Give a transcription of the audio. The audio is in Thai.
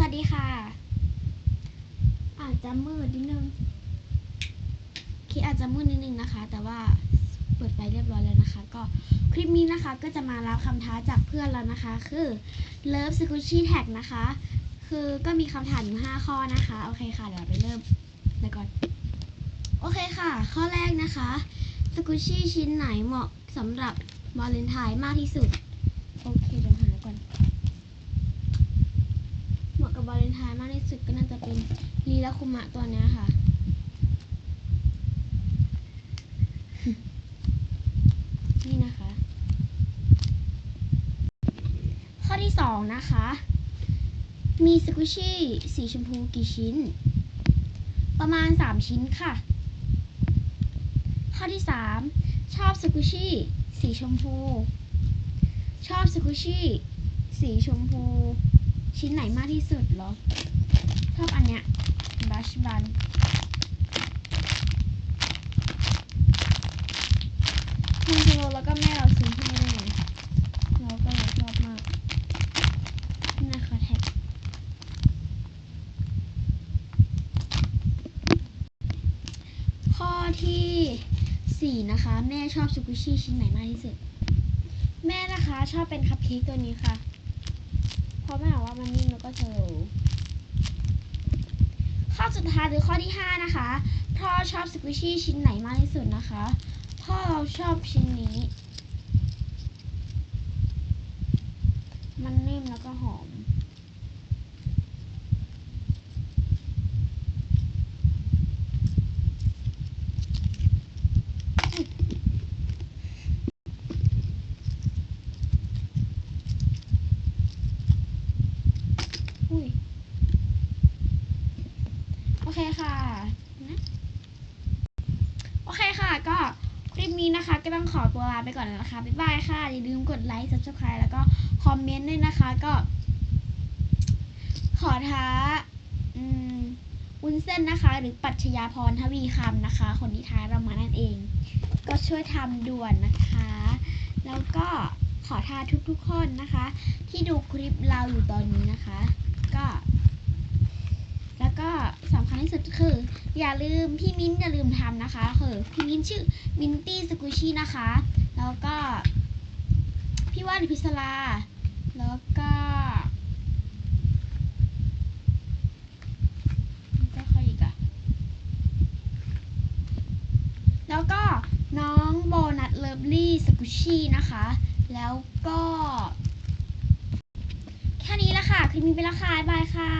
สวัสดีค่ะ อาจจะมืดนิดนึงคลิปอาจจะมืดนิดนึงนะคะ แต่ว่าเปิดไฟเรียบร้อยแล้วนะคะ ก็คลิปนี้นะคะก็จะมารับคำท้าจากเพื่อนแล้วนะคะ คือ Love Squishy Tag นะคะ คือก็มีคำถามอยู่5ข้อนะคะ โอเคค่ะ เดี๋ยวไปเริ่มเลยก่อน โอเคค่ะ ข้อแรกนะคะ สกุชี่ชิ้นไหนเหมาะสำหรับวาเลนไทน์มากที่สุด โอเคเดี๋ยวหาก่อน เหมาะกับวาเล นไทน์มากที่สุดก็น่าจะเป็นลีลาคุมะตัวนี้ค่ะ นี่นะคะ ข้อที่สองนะคะ มีสกุชี่สีชมพูกี่ชิ้น ประมาณ3ชิ้นค่ะ ข้อที่3ชอบสกุชี่สีชมพู ชอบสกุชี่สีชมพู ชิ้นไหนมากที่สุดเหรอ บัชบันคุณครูแล้วก็แม่เราซื้อให้ด้วยเราก็เลยชอบมากนะคะแท็กข้อที่สี่นะคะ แม่ชอบซูกุชิชิ้นไหนมากที่สุด แม่นะคะชอบเป็นคัพเค้กตัวนี้ค่ะ เพราะแม่บอกว่ามันนิ่มแล้วก็เฉลี สุดท้ายหรือข้อที่ห้านะคะ พ่อชอบสกุชชี่ชิ้นไหนมากที่สุดนะคะ พ่อเราชอบชิ้นนี้ มันนิ่มแล้วก็หอม อุ้ย เคค่ะ โอเคค่ะ ก็คลิปนี้นะคะ ก็ต้องขอตัวลาไปก่อนแล้วนะคะ บ๊ายบายค่ะ อย่าลืมกดไลค์ subscribe แล้วก็คอมเมนต์ด้วยนะคะ ก็ ขอท้า อืมวุ้นเส้นนะคะ หรือปัชญาพรทวีคำนะคะ คนที่ท้ายเรามานั่นเอง ก็ช่วยทำด่วนนะคะ แล้วก็ขอท้าทุกๆคนนะคะ ที่ดูคลิปเราอยู่ตอนนี้นะคะ ก็ ก็สำคัญที่สุดคือ อย่าลืมพี่มิ้นอย่าลืมทำนะคะคือพี่มิ้นชื่อมินตี้สกุชี่นะคะ แล้วก็ พี่ว่านพิศลาแล้วก็แล้วก็ใครอีกอะแล้วก็น้องโบนัสเลิฟลี่สกุชี่นะคะ แล้วก็ แค่นี้ละค่ะ คลิปนี้ไปละค่ะบายบายค่ะ